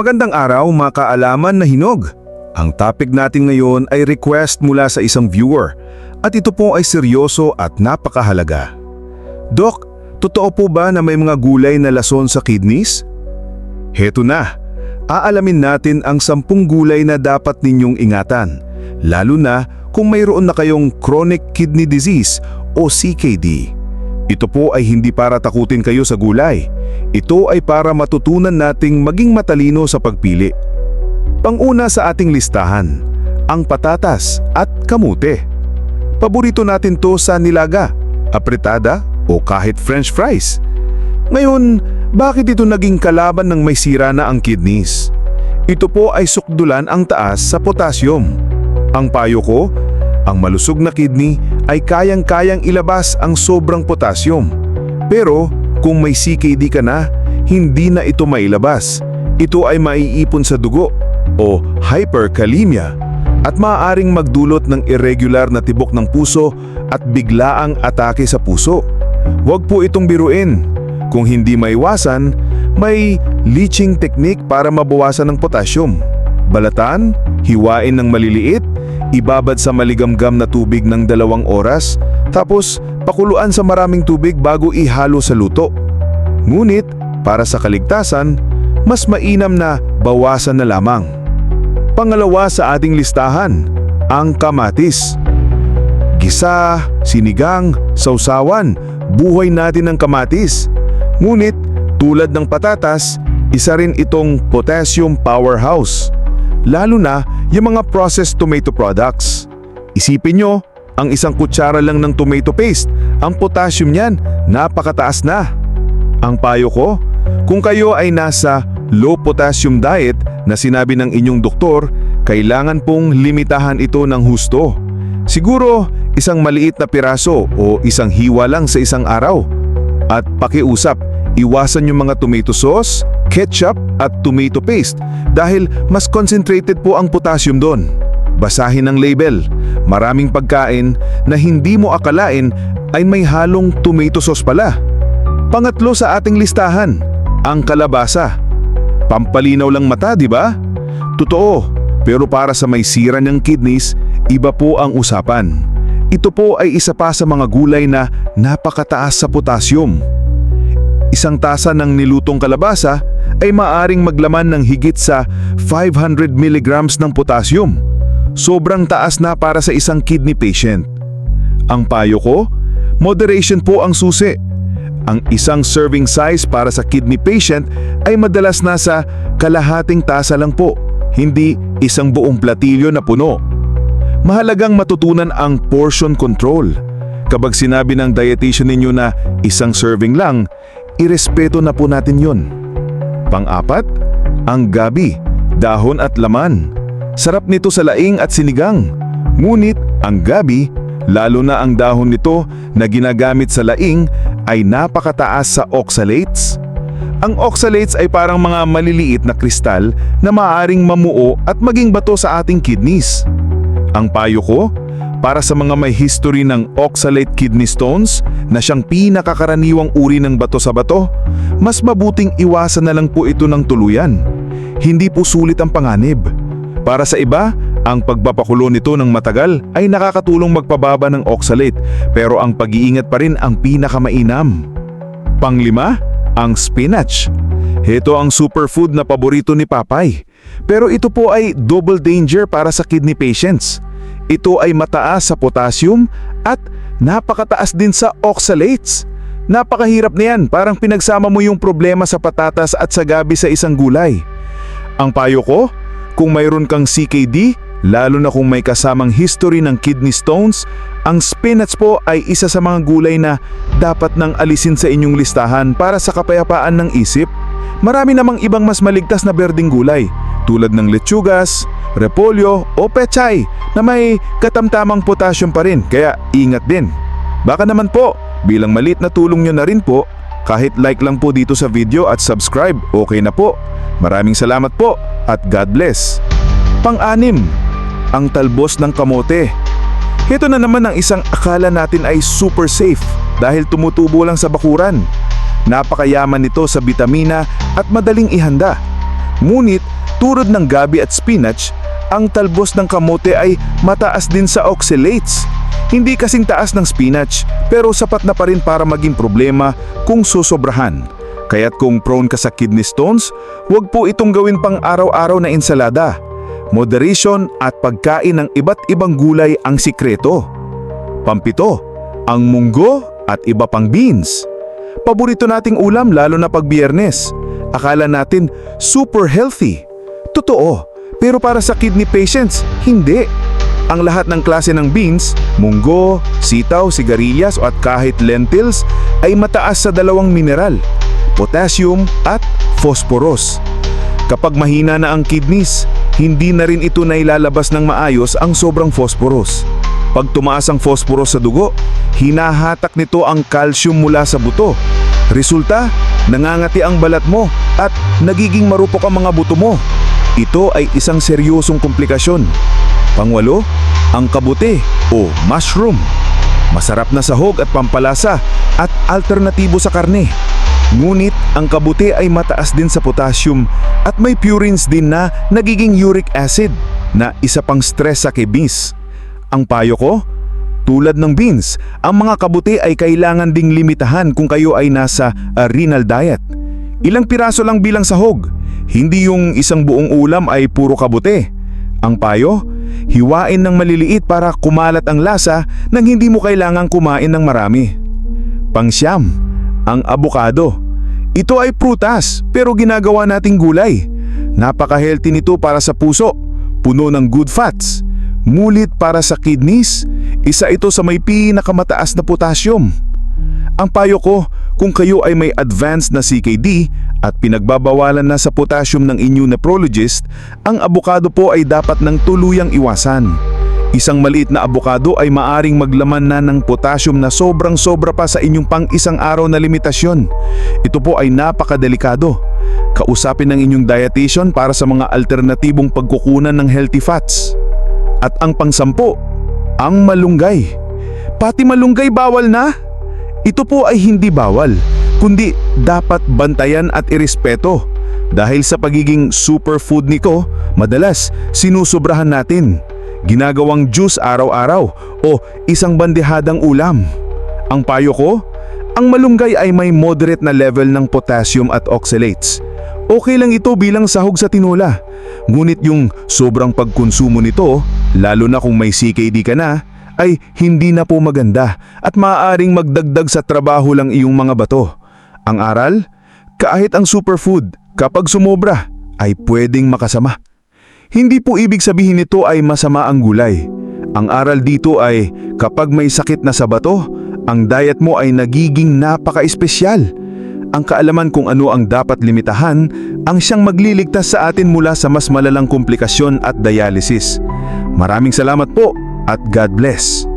Magandang araw mga kaalaman na hinog. Ang topic natin ngayon ay request mula sa isang viewer at ito po ay seryoso at napakahalaga. Dok, totoo po ba na may mga gulay na lason sa kidneys? Heto na, aalamin natin ang sampung gulay na dapat ninyong ingatan, lalo na kung mayroon na kayong chronic kidney disease o CKD. Ito po ay hindi para takutin kayo sa gulay. Ito ay para matutunan nating maging matalino sa pagpili. Panguna sa ating listahan, ang patatas at kamute. Paborito natin to sa nilaga, apretada o kahit french fries. Ngayon, bakit ito naging kalaban ng may sira na ang kidneys? Ito po ay sukdulan ang taas sa potassium. Ang payo ko, ang malusog na kidney ay kayang-kayang ilabas ang sobrang potassium. Pero kung may CKD ka na, hindi na ito mailabas. Ito ay maiipon sa dugo o hyperkalemia at maaaring magdulot ng irregular na tibok ng puso at biglaang atake sa puso. Huwag po itong biruin. Kung hindi maiwasan, may leaching technique para mabawasan ng potassium. Balatan, hiwain ng maliliit, ibabad sa maligamgam na tubig ng dalawang oras, tapos pakuluan sa maraming tubig bago ihalo sa luto. Ngunit, para sa kaligtasan, mas mainam na bawasan na lamang. Pangalawa sa ating listahan, ang kamatis. Gisa, sinigang, sausawan, buhay natin ng kamatis. Ngunit, tulad ng patatas, isa rin itong potassium powerhouse. Lalo na yung mga processed tomato products. Isipin nyo, ang isang kutsara lang ng tomato paste, ang potassium niyan, napakataas na. Ang payo ko, kung kayo ay nasa low potassium diet na sinabi ng inyong doktor, kailangan pong limitahan ito ng husto. Siguro, isang maliit na piraso o isang hiwa lang sa isang araw. At pakiusap, iwasan yung mga tomato sauce, ketchup at tomato paste dahil mas concentrated po ang potassium doon. Basahin ang label. Maraming pagkain na hindi mo akalain ay may halong tomato sauce pala. Pangatlo sa ating listahan, ang kalabasa. Pampalinaw lang mata, di ba? Totoo, pero para sa may sira ng kidneys, iba po ang usapan. Ito po ay isa pa sa mga gulay na napakataas sa potassium. Isang tasa ng nilutong kalabasa ay maaring maglaman ng higit sa 500 mg ng potassium. Sobrang taas na para sa isang kidney patient. Ang payo ko, moderation po ang susi. Ang isang serving size para sa kidney patient ay madalas nasa kalahating tasa lang po, hindi isang buong platilyo na puno. Mahalagang matutunan ang portion control. Kapag sinabi ng dietitian ninyo na isang serving lang, irespeto na po natin yon. Pang-apat, ang gabi, dahon at laman. Sarap nito sa laing at sinigang. Ngunit ang gabi, lalo na ang dahon nito na ginagamit sa laing ay napakataas sa oxalates. Ang oxalates ay parang mga maliliit na kristal na maaaring mamuo at maging bato sa ating kidneys. Ang payo ko, para sa mga may history ng oxalate kidney stones na siyang pinakakaraniwang uri ng bato sa bato, mas mabuting iwasan na lang po ito ng tuluyan. Hindi po sulit ang panganib. Para sa iba, ang pagpapakulo nito ng matagal ay nakakatulong magpababa ng oxalate pero ang pag-iingat pa rin ang pinakamainam. Panglima, ang spinach. Ito ang superfood na paborito ni Papay. Pero ito po ay double danger para sa kidney patients. Ito ay mataas sa potassium at napakataas din sa oxalates. Napakahirap na yan, parang pinagsama mo yung problema sa patatas at sa gabi sa isang gulay. Ang payo ko, kung mayroon kang CKD, lalo na kung may kasamang history ng kidney stones, ang spinach po ay isa sa mga gulay na dapat nang alisin sa inyong listahan para sa kapayapaan ng isip. Marami namang ibang mas maligtas na berding gulay tulad ng lechugas, repolyo o pechay na may katamtamang potassium pa rin kaya ingat din. Baka naman po, bilang malit na tulong nyo na rin po, kahit like lang po dito sa video at subscribe, okay na po. Maraming salamat po at God bless. Pang-anim, ang talbos ng kamote. Ito na naman ang isang akala natin ay super safe dahil tumutubo lang sa bakuran. Napakayaman nito sa bitamina at madaling ihanda. Ngunit turod ng gabi at spinach, ang talbos ng kamote ay mataas din sa oxalates. Hindi kasing taas ng spinach pero sapat na pa rin para maging problema kung susobrahan. Kaya't kung prone ka sa kidney stones, huwag po itong gawin pang araw-araw na ensalada. Moderation at pagkain ng iba't ibang gulay ang sikreto. Pampito, ang munggo at iba pang beans. Paborito nating ulam lalo na pag biyernes. Akala natin super healthy. Totoo, pero para sa kidney patients, hindi. Ang lahat ng klase ng beans, munggo, sitaw, sigarilyas at kahit lentils ay mataas sa dalawang mineral, potassium at phosphorus. Kapag mahina na ang kidneys, hindi na rin ito nailalabas ng maayos ang sobrang phosphorus. Pag tumaas ang phosphorus sa dugo, hinahatak nito ang calcium mula sa buto. Resulta, nangangati ang balat mo at nagiging marupok ang mga buto mo. Ito ay isang seryosong komplikasyon. Pangwalo, ang kabute o mushroom. Masarap na sahog at pampalasa at alternatibo sa karne. Ngunit ang kabute ay mataas din sa potassium at may purines din na nagiging uric acid na isa pang stress sa kidneys. Ang payo ko, tulad ng beans, ang mga kabute ay kailangan ding limitahan kung kayo ay nasa uh, renal diet. Ilang piraso lang bilang sahog, hindi yung isang buong ulam ay puro kabute. Ang payo, hiwain ng maliliit para kumalat ang lasa nang hindi mo kailangang kumain ng marami. Pangsyam, ang abukado. Ito ay prutas pero ginagawa nating gulay. Napaka-healthy nito para sa puso, puno ng good fats. Mulit para sa kidneys, isa ito sa may pinakamataas na potassium. Ang payo ko, kung kayo ay may advanced na CKD at pinagbabawalan na sa potassium ng inyong nephrologist, ang abukado po ay dapat ng tuluyang iwasan. Isang maliit na abukado ay maaring maglaman na ng potassium na sobrang sobra pa sa inyong pang isang araw na limitasyon. Ito po ay napakadelikado. Kausapin ng inyong dietitian para sa mga alternatibong pagkukunan ng healthy fats. At ang pangsampo, ang malunggay. Pati malunggay bawal na? Ito po ay hindi bawal, kundi dapat bantayan at irespeto. Dahil sa pagiging superfood nito, madalas sinusobrahan natin. Ginagawang juice araw-araw o isang bandehadang ulam. Ang payo ko, ang malunggay ay may moderate na level ng potassium at oxalates. Okay lang ito bilang sahog sa tinola. Ngunit yung sobrang pagkonsumo nito, lalo na kung may CKD ka na, ay hindi na po maganda at maaaring magdagdag sa trabaho lang iyong mga bato. Ang aral, kahit ang superfood, kapag sumobra, ay pwedeng makasama. Hindi po ibig sabihin nito ay masama ang gulay. Ang aral dito ay kapag may sakit na sa bato, ang diet mo ay nagiging napaka-espesyal. Ang kaalaman kung ano ang dapat limitahan ang siyang magliligtas sa atin mula sa mas malalang komplikasyon at dialysis. Maraming salamat po at God bless.